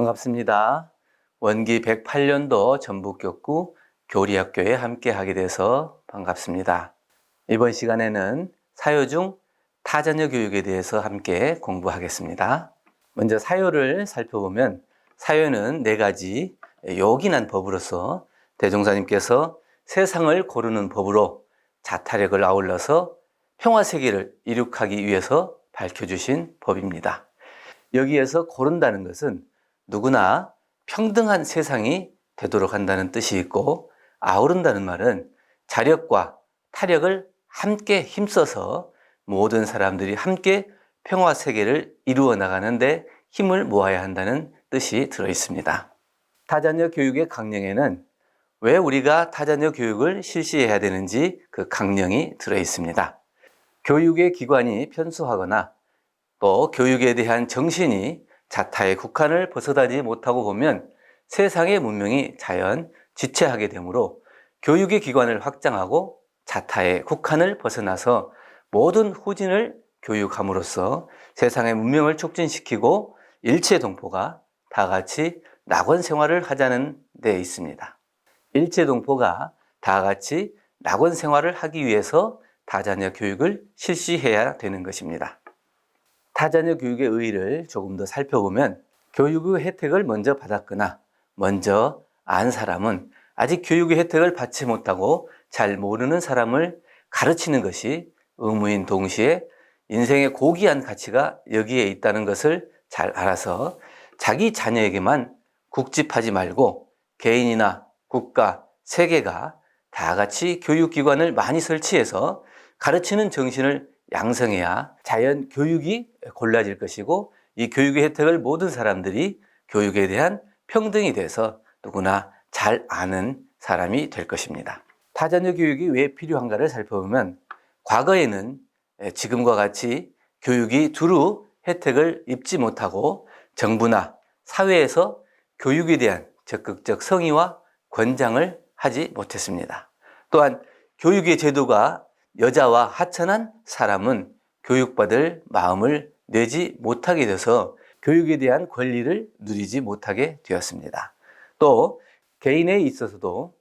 반갑습니다. 원기 108년도 전북격구 교리학교에 함께 하게 돼서 반갑습니다. 이번 시간에는 사요 중 타자녀 교육에 대해서 함께 공부하겠습니다. 먼저 사요를 살펴보면 사요는 네 가지 요긴한 법으로서 대종사님께서 세상을 고르는 법으로 자타력을 아울러서 평화 세계를 이룩하기 위해서 밝혀주신 법입니다. 여기에서 고른다는 것은 누구나 평등한 세상이 되도록 한다는 뜻이 있고 아우른다는 말은 자력과 타력을 함께 힘써서 모든 사람들이 함께 평화 세계를 이루어 나가는데 힘을 모아야 한다는 뜻이 들어 있습니다. 타자녀 교육의 강령에는 왜 우리가 타자녀 교육을 실시해야 되는지 그 강령이 들어 있습니다. 교육의 기관이 편수하거나 또 교육에 대한 정신이 자타의 국한을 벗어나지 못하고 보면 세상의 문명이 자연 지체하게 되므로 교육의 기관을 확장하고 자타의 국한을 벗어나서 모든 후진을 교육함으로써 세상의 문명을 촉진시키고 일체 동포가 다 같이 낙원 생활을 하자는 데 있습니다. 일체 동포가 다 같이 낙원 생활을 하기 위해서 다자녀 교육을 실시해야 되는 것입니다. 타자녀 교육의 의의를 조금 더 살펴보면 교육의 혜택을 먼저 받았거나 먼저 안 사람은 아직 교육의 혜택을 받지 못하고 잘 모르는 사람을 가르치는 것이 의무인 동시에 인생의 고귀한 가치가 여기에 있다는 것을 잘 알아서 자기 자녀에게만 국집하지 말고 개인이나 국가, 세계가 다 같이 교육기관을 많이 설치해서 가르치는 정신을 양성해야 자연 교육이 골라질 것이고 이 교육의 혜택을 모든 사람들이 교육에 대한 평등이 돼서 누구나 잘 아는 사람이 될 것입니다. 타자녀 교육이 왜 필요한가를 살펴보면 과거에는 지금과 같이 교육이 두루 혜택을 입지 못하고 정부나 사회에서 교육에 대한 적극적 성의와 권장을 하지 못했습니다. 또한 교육의 제도가 여자와 하천한 사람은 교육받을 마음을 내지 못하게 돼서 교육에 대한 권리를 누리지 못하게 되었습니다. 또 개인에 있어서도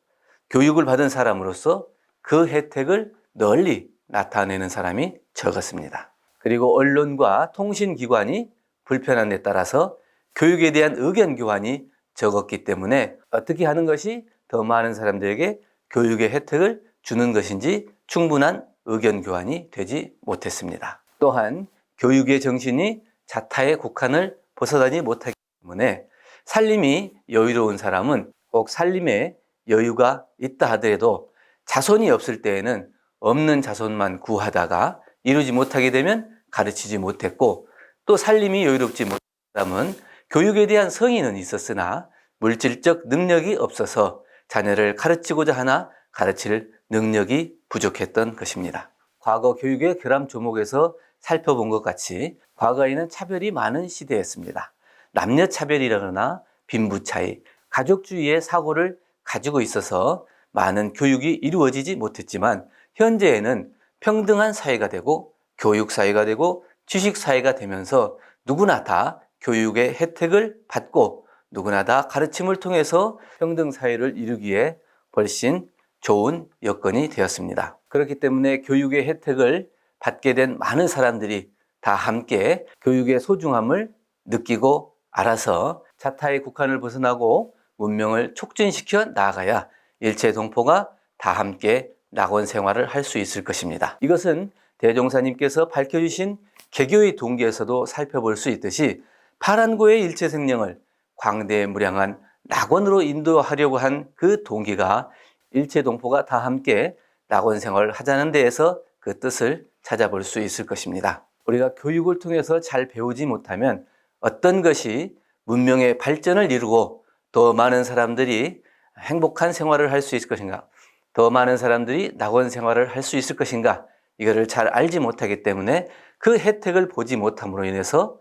교육을 받은 사람으로서 그 혜택을 널리 나타내는 사람이 적었습니다. 그리고 언론과 통신기관이 불편한 데 따라서 교육에 대한 의견 교환이 적었기 때문에 어떻게 하는 것이 더 많은 사람들에게 교육의 혜택을 주는 것인지 충분한 의견 교환이 되지 못했습니다. 또한 교육의 정신이 자타의 국한을 벗어나지 못하기 때문에 살림이 여유로운 사람은 꼭 살림에 여유가 있다 하더라도 자손이 없을 때에는 없는 자손만 구하다가 이루지 못하게 되면 가르치지 못했고 또 살림이 여유롭지 못한 사람은 교육에 대한 성의는 있었으나 물질적 능력이 없어서 자녀를 가르치고자 하나 가르칠 능력이 부족했던 것입니다. 과거 교육의 결함 조목에서 살펴본 것 같이 과거에는 차별이 많은 시대였습니다. 남녀 차별이라거나 빈부 차이, 가족주의의 사고를 가지고 있어서 많은 교육이 이루어지지 못했지만 현재에는 평등한 사회가 되고 교육 사회가 되고 지식 사회가 되면서 누구나 다 교육의 혜택을 받고 누구나 다 가르침을 통해서 평등 사회를 이루기에 훨씬 좋은 여건이 되었습니다. 그렇기 때문에 교육의 혜택을 받게 된 많은 사람들이 다 함께 교육의 소중함을 느끼고 알아서 자타의 국한을 벗어나고 문명을 촉진시켜 나아가야 일체 동포가 다 함께 낙원 생활을 할 수 있을 것입니다. 이것은 대종사님께서 밝혀주신 개교의 동기에서도 살펴볼 수 있듯이 파란고의 일체 생명을 광대무량한 낙원으로 인도하려고 한 그 동기가 일체 동포가 다 함께 낙원 생활을 하자는 데에서 그 뜻을 찾아볼 수 있을 것입니다. 우리가 교육을 통해서 잘 배우지 못하면 어떤 것이 문명의 발전을 이루고 더 많은 사람들이 행복한 생활을 할 수 있을 것인가? 더 많은 사람들이 낙원 생활을 할 수 있을 것인가? 이거를 잘 알지 못하기 때문에 그 혜택을 보지 못함으로 인해서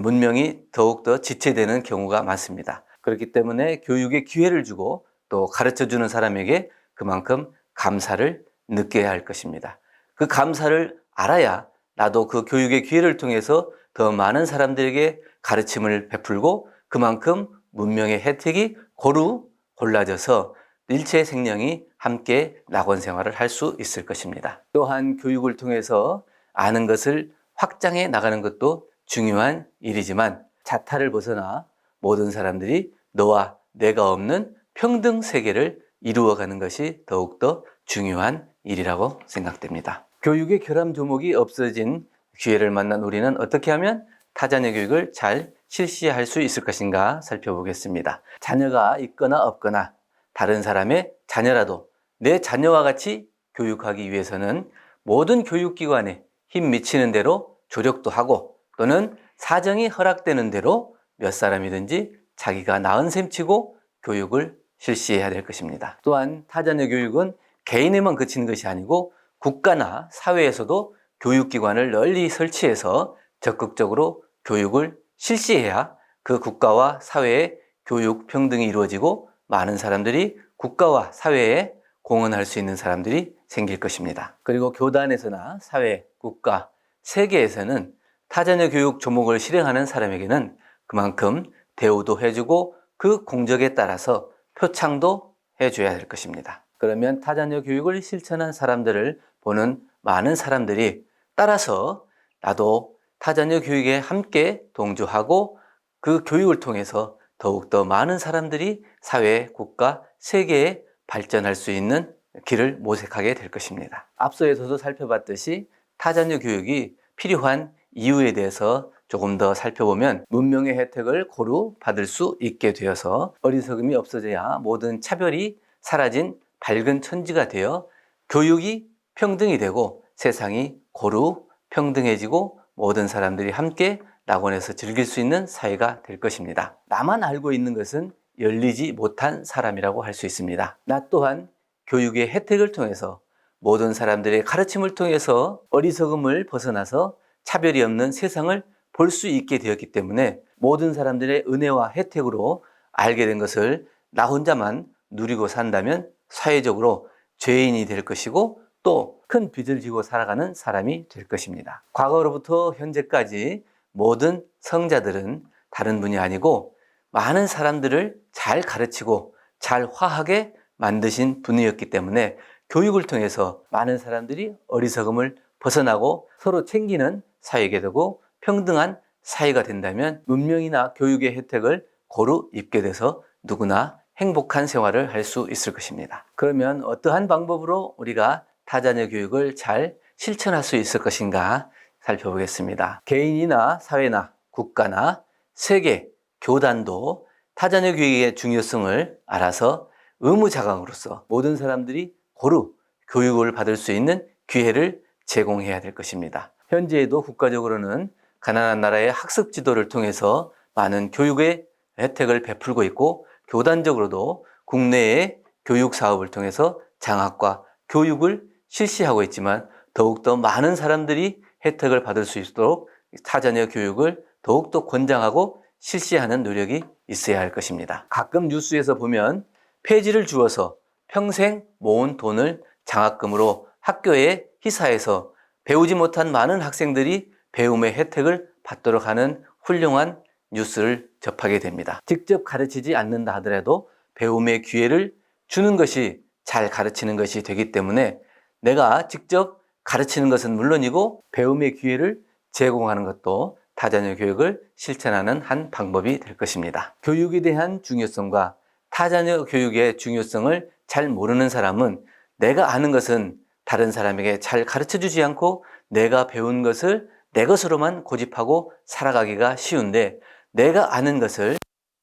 문명이 더욱더 지체되는 경우가 많습니다. 그렇기 때문에 교육에 기회를 주고 또 가르쳐 주는 사람에게 그만큼 감사를 느껴야 할 것입니다. 그 감사를 알아야 나도 그 교육의 기회를 통해서 더 많은 사람들에게 가르침을 베풀고 그만큼 문명의 혜택이 고루 골라져서 일체 생명이 함께 낙원 생활을 할 수 있을 것입니다. 또한 교육을 통해서 아는 것을 확장해 나가는 것도 중요한 일이지만 자타를 벗어나 모든 사람들이 너와 내가 없는 평등 세계를 이루어가는 것이 더욱더 중요한 일이라고 생각됩니다. 교육의 결함 조목이 없어진 기회를 만난 우리는 어떻게 하면 타자녀 교육을 잘 실시할 수 있을 것인가 살펴보겠습니다. 자녀가 있거나 없거나 다른 사람의 자녀라도 내 자녀와 같이 교육하기 위해서는 모든 교육기관에 힘 미치는 대로 조력도 하고 또는 사정이 허락되는 대로 몇 사람이든지 자기가 나은 셈 치고 교육을 실시해야 될 것입니다. 또한 타자녀 교육은 개인에만 그치는 것이 아니고 국가나 사회에서도 교육기관을 널리 설치해서 적극적으로 교육을 실시해야 그 국가와 사회의 교육 평등이 이루어지고 많은 사람들이 국가와 사회에 공헌할 수 있는 사람들이 생길 것입니다. 그리고 교단에서나 사회, 국가, 세계에서는 타자녀 교육 조목을 실행하는 사람에게는 그만큼 대우도 해주고 그 공적에 따라서 표창도 해줘야 될 것입니다. 그러면 타자녀 교육을 실천한 사람들을 보는 많은 사람들이 따라서 나도 타자녀 교육에 함께 동조하고 그 교육을 통해서 더욱더 많은 사람들이 사회, 국가, 세계에 발전할 수 있는 길을 모색하게 될 것입니다. 앞서에서도 살펴봤듯이 타자녀 교육이 필요한 이유에 대해서 조금 더 살펴보면 문명의 혜택을 고루 받을 수 있게 되어서 어리석음이 없어져야 모든 차별이 사라진 밝은 천지가 되어 교육이 평등이 되고 세상이 고루 평등해지고 모든 사람들이 함께 낙원에서 즐길 수 있는 사회가 될 것입니다. 나만 알고 있는 것은 열리지 못한 사람이라고 할 수 있습니다. 나 또한 교육의 혜택을 통해서 모든 사람들의 가르침을 통해서 어리석음을 벗어나서 차별이 없는 세상을 볼 수 있게 되었기 때문에 모든 사람들의 은혜와 혜택으로 알게 된 것을 나 혼자만 누리고 산다면 사회적으로 죄인이 될 것이고 또 큰 빚을 지고 살아가는 사람이 될 것입니다. 과거로부터 현재까지 모든 성자들은 다른 분이 아니고 많은 사람들을 잘 가르치고 잘 화하게 만드신 분이었기 때문에 교육을 통해서 많은 사람들이 어리석음을 벗어나고 서로 챙기는 사회가 되고 평등한 사회가 된다면 문명이나 교육의 혜택을 고루 입게 돼서 누구나 행복한 생활을 할 수 있을 것입니다. 그러면 어떠한 방법으로 우리가 타자녀 교육을 잘 실천할 수 있을 것인가 살펴보겠습니다. 개인이나 사회나 국가나 세계, 교단도 타자녀 교육의 중요성을 알아서 의무 자강으로서 모든 사람들이 고루 교육을 받을 수 있는 기회를 제공해야 될 것입니다. 현재에도 국가적으로는 가난한 나라의 학습 지도를 통해서 많은 교육의 혜택을 베풀고 있고 교단적으로도 국내의 교육 사업을 통해서 장학과 교육을 실시하고 있지만 더욱더 많은 사람들이 혜택을 받을 수 있도록 타자녀 교육을 더욱더 권장하고 실시하는 노력이 있어야 할 것입니다. 가끔 뉴스에서 보면 폐지를 주어서 평생 모은 돈을 장학금으로 학교에 희사해서 배우지 못한 많은 학생들이 배움의 혜택을 받도록 하는 훌륭한 뉴스를 접하게 됩니다. 직접 가르치지 않는다 하더라도 배움의 기회를 주는 것이 잘 가르치는 것이 되기 때문에 내가 직접 가르치는 것은 물론이고 배움의 기회를 제공하는 것도 타자녀 교육을 실천하는 한 방법이 될 것입니다. 교육에 대한 중요성과 타자녀 교육의 중요성을 잘 모르는 사람은 내가 아는 것은 다른 사람에게 잘 가르쳐 주지 않고 내가 배운 것을 내 것으로만 고집하고 살아가기가 쉬운데 내가 아는 것을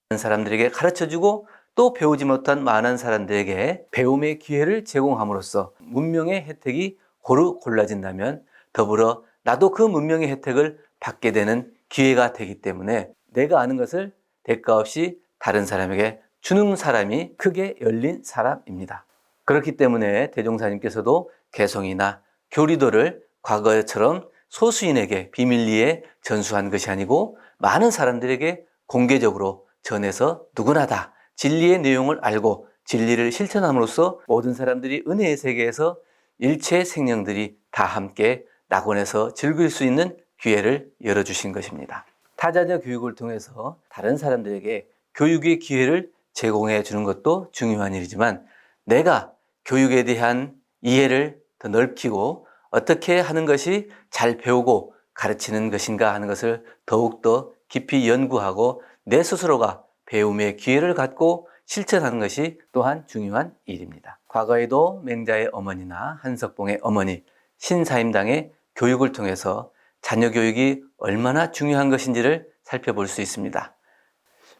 다른 사람들에게 가르쳐 주고 또 배우지 못한 많은 사람들에게 배움의 기회를 제공함으로써 문명의 혜택이 고루 골라진다면 더불어 나도 그 문명의 혜택을 받게 되는 기회가 되기 때문에 내가 아는 것을 대가 없이 다른 사람에게 주는 사람이 크게 열린 사람입니다. 그렇기 때문에 대종사님께서도 개성이나 교리도를 과거처럼 소수인에게 비밀리에 전수한 것이 아니고 많은 사람들에게 공개적으로 전해서 누구나 다 진리의 내용을 알고 진리를 실천함으로써 모든 사람들이 은혜의 세계에서 일체 생명들이 다 함께 낙원에서 즐길 수 있는 기회를 열어주신 것입니다. 타자녀 교육을 통해서 다른 사람들에게 교육의 기회를 제공해 주는 것도 중요한 일이지만 내가 교육에 대한 이해를 더 넓히고 어떻게 하는 것이 잘 배우고 가르치는 것인가 하는 것을 더욱더 깊이 연구하고 내 스스로가 배움의 기회를 갖고 실천하는 것이 또한 중요한 일입니다. 과거에도 맹자의 어머니나 한석봉의 어머니, 신사임당의 교육을 통해서 자녀 교육이 얼마나 중요한 것인지를 살펴볼 수 있습니다.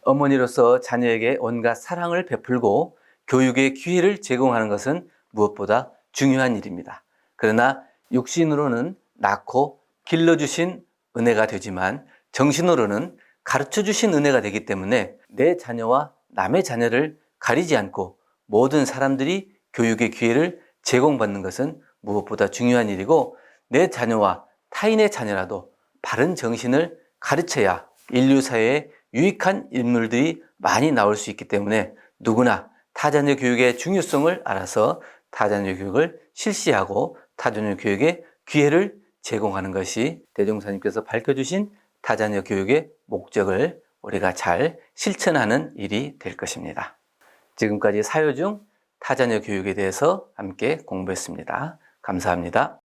어머니로서 자녀에게 온갖 사랑을 베풀고 교육의 기회를 제공하는 것은 무엇보다 중요한 일입니다. 그러나 육신으로는 낳고 길러주신 은혜가 되지만 정신으로는 가르쳐 주신 은혜가 되기 때문에 내 자녀와 남의 자녀를 가리지 않고 모든 사람들이 교육의 기회를 제공받는 것은 무엇보다 중요한 일이고 내 자녀와 타인의 자녀라도 바른 정신을 가르쳐야 인류 사회에 유익한 인물들이 많이 나올 수 있기 때문에 누구나 타자녀 교육의 중요성을 알아서 타자녀 교육을 실시하고 타자녀 교육의 기회를 제공하는 것이 대종사님께서 밝혀주신 타자녀 교육의 목적을 우리가 잘 실천하는 일이 될 것입니다. 지금까지 사요 중 타자녀 교육에 대해서 함께 공부했습니다. 감사합니다.